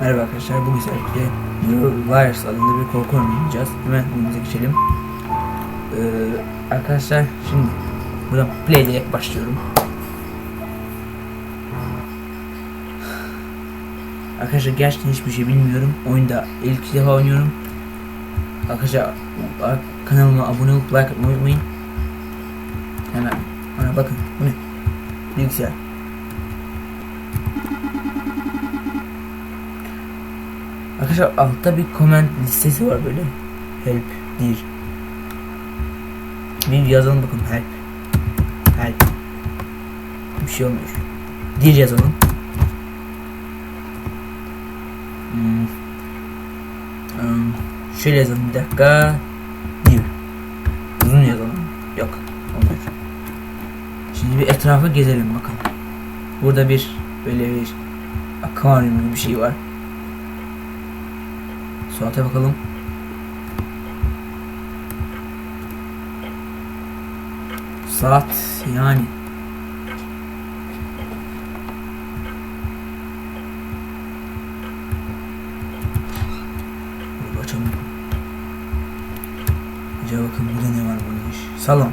Merhaba arkadaşlar, bugün sizlerle Neurovirus adında bir korku oynayacağız. Hemen oyunumuza geçelim. Ee, arkadaşlar şimdi buradan play diyerek başlıyorum. Arkadaşlar gerçekten hiçbir şey bilmiyorum. Oyunda ilk defa oynuyorum. Arkadaşlar kanalıma abone olup like atmayı unutmayın. Hemen ana bakın bu ne? Bilgisayar. Arkadaşlar altta bir comment listesi var böyle. Help dir. Bir yazalım bakın help. Help. Bir şey olmuyor. Dir yazalım. Hmm. Um, şöyle yazalım bir dakika. Dir. Uzun yazalım. Yok. Olmuyor. Şimdi bir etrafı gezelim bakalım. Burada bir böyle bir akvaryum gibi bir şey var. Saate bakalım. Saat yani. Açalım. Acaba bakın burada ne var bunun iş. Salon.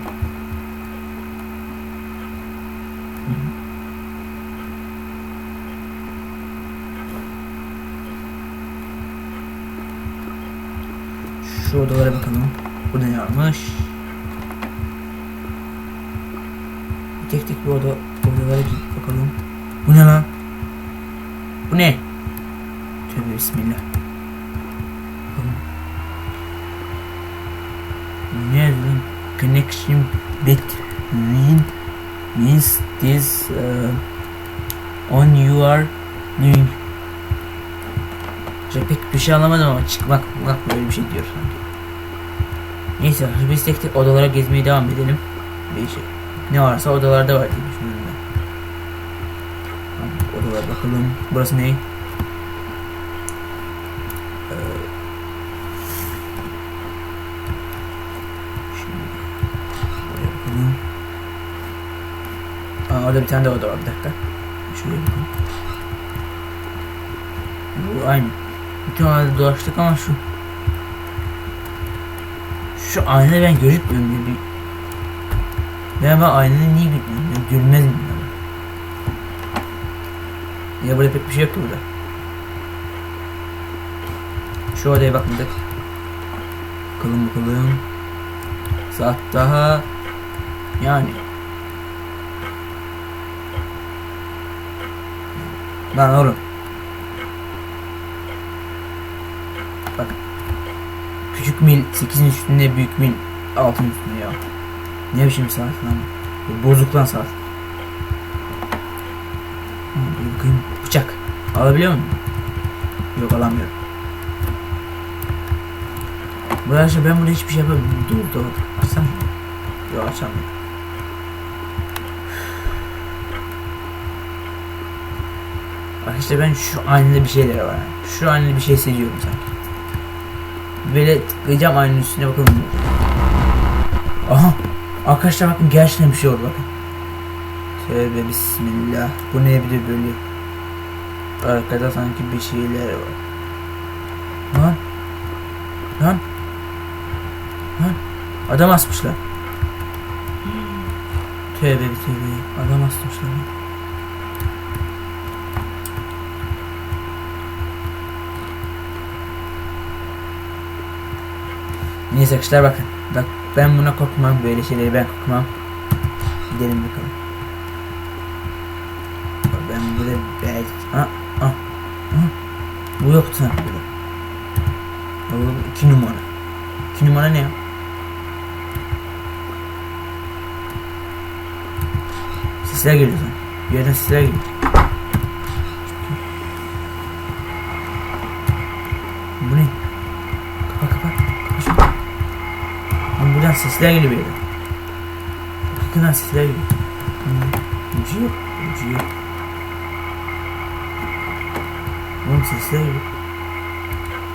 Şu odalara bakalım. Burada ne? Bir tek tek bu oda odalara gidip bakalım. Bu ne lan? Bu ne? Tövbe bismillah. Bakalım. Ne lan? Connection between means this uh, on you are doing işte pek bir şey anlamadım ama çıkmak bak böyle bir şey diyor sanki. Neyse biz tek tek odalara gezmeye devam edelim. Bir şey. Ne varsa odalarda var diye düşünüyorum ben. Odalara bakalım. Burası ne? Ee. Aa, orada bir tane de oda var bir dakika. Şuraya bakalım. Bu aynı. Odalarda dolaştık ama şu şu ayna ben gözükmüyorum bir ben ben aynada niye gitmiyorum? Ben görmez miyim? Ya burada pek bir şey yok burada. Şu odaya bakmadık. Bakalım bakalım. Saat daha yani Lan oğlum Bak. Küçük mil 8'in üstünde büyük mil 6'ın üstünde ya. Ne biçim saat lan? Bozuk lan saat. Bakayım bıçak. Alabiliyor muyum? Yok alamıyorum. Bu arkadaşlar ben burada hiçbir şey yapamıyorum. Dur dur açsana Yok açamıyorum. Arkadaşlar ben şu aynada bir şeyler var. Şu aynada bir şey hissediyorum sanki. Böyle tıklayacağım aynanın üstüne bakalım. Aha! Arkadaşlar bakın gerçekten bir şey oldu bakın. Tövbe bismillah. Bu ne bir de böyle. Arkada sanki bir şeyler var. Lan. Lan. Lan. Adam asmışlar. Tövbe tövbe. Adam asmışlar. Neyse arkadaşlar bakın. Bak ben buna korkmam. Böyle şeyleri ben korkmam. Gidelim bakalım. Bak ben burada belki... Ah, ah, ah. Bu yoktu burada. Bu iki numara. İki numara ne ya? Sesler geliyor sanki. Bir yerden sesler geliyor. Bu ne? Kapa kapa. Kapa şunu. Lan buradan sesler geliyor bir yerden. Yakından sesler geliyor. Hmm. Şey yok. Şey yok. Oğlum sesler geliyor.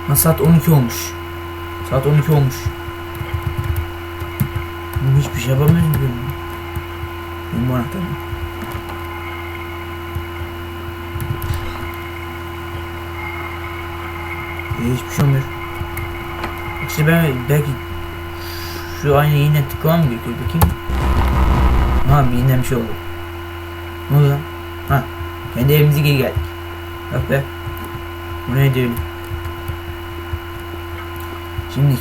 Lan saat 12 olmuş. Saat 12 olmuş. Oğlum hiçbir şey yapamıyorum ki ben. Benim bu anahtarım. Hiçbir şey olmuyor. İşte ben belki şu aynı yine tıklamam mı gerekiyor bakayım. Ha bir yine bir şey oldu. Ne oldu? Ha kendi evimize geri geldik. Bak be. Bu neydi öyle? Şimdi.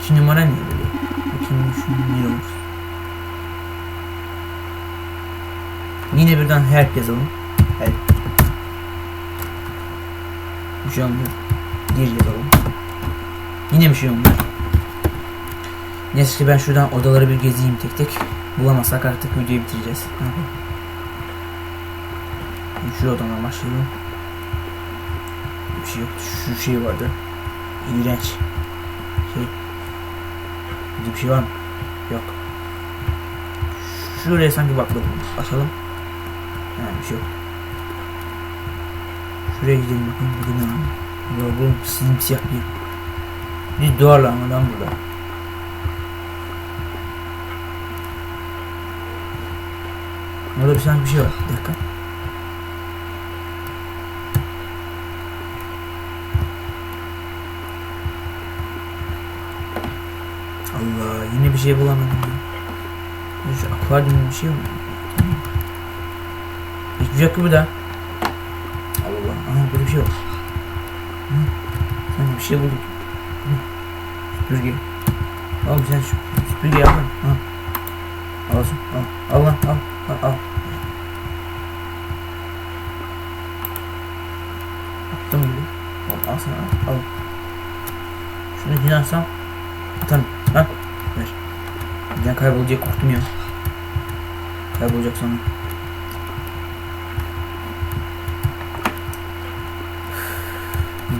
İki numara ne böyle? Bakayım şu ne olmuş. Yine birden help yazalım. Help. Bir şey olmuyor. Gir yazalım. Yine bir şey olmuyor. Neyse ki ben şuradan odaları bir gezeyim tek tek. Bulamazsak artık videoyu bitireceğiz. Şu odadan başlayalım. Bir şey yok. Şu şey vardı. İğrenç. Şey. Bir şey var mı? Yok. Şuraya sanki bakladım. Açalım. Ha bir şey yok. Şuraya gidelim bakayım. Burada ne var? Burada bu simsiyah bir. Bir duvarla ama lan burada. Orada bir sanki bir şey var. Bir dakika. Allah yine bir şey bulamadım ya. Şu akvaryum bir şey mi? Hiçbir yok ki burada. Allah aha burada bir şey yok. Hı? Sanki bir şey bulduk. Hı? Süpürge. Oğlum sen al lan. Ha. Al al. Al lan al. Al al. Attım gibi. Al, al sana al. al. Şunu dinarsam atarım. Ha? Ver. Birden kaybolacak korktum ya. Kaybolacak sonra.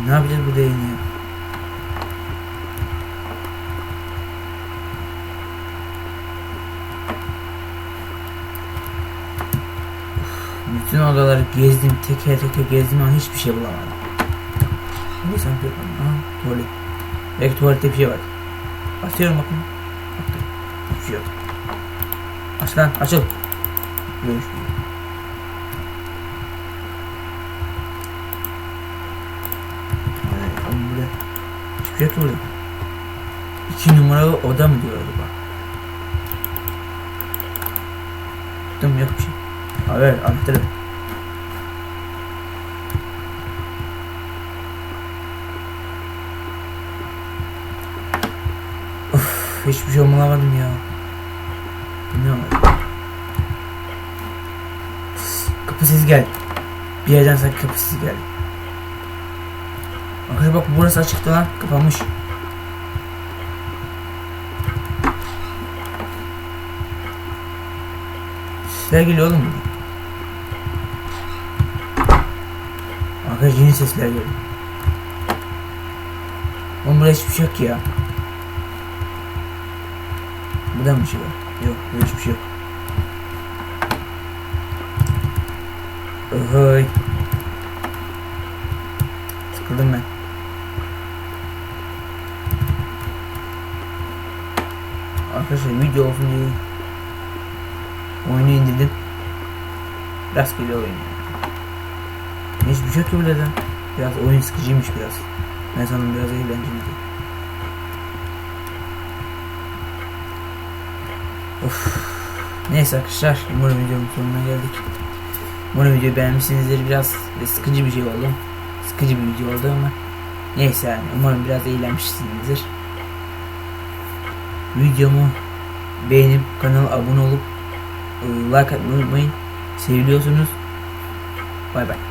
Ne yapacağız burada yayın ya? Üf, Bütün odaları gezdim, teker teker gezdim ama hiçbir şey bulamadım. Ne sanki Aha, tuvalet. Belki tuvalette bir şey var. Açıyorum bakın. Baktım. Hiçbir şey yok. Aç lan açıl. Görüş. Ay, oğlum burada hiçbir şey yok burada. İki numaralı oda mı diyor acaba? Baktım yok bir şey. Haber anahtarı. Of, hiçbir şey bulamadım ya. Ne var? Kapı sesi geldi. Bir yerden sanki kapı sesi geldi. Arkadaşlar bak burası açıktı lan. Kapanmış. Sesler geliyor oğlum. Arkadaşlar yeni sesler geliyor. Oğlum burada hiçbir şey yok ya. Burada mı bir şey var? Yok, burada hiçbir şey yok. Ohoy. Sıkıldım ben. Arkadaşlar video olsun diye oyunu indirdim. Rastgele oyun. yani. Hiçbir şey yok ki burada da. Biraz oyun sıkıcıymış biraz. Ben sanırım biraz eğlenceliydi. Of. Neyse arkadaşlar umarım videonun sonuna geldik. Umarım videoyu beğenmişsinizdir. Biraz sıkıcı bir şey oldu. Sıkıcı bir video oldu ama neyse yani umarım biraz eğlenmişsinizdir. Videomu beğenip kanala abone olup e, like atmayı unutmayın. Seviliyorsunuz. Bay bay.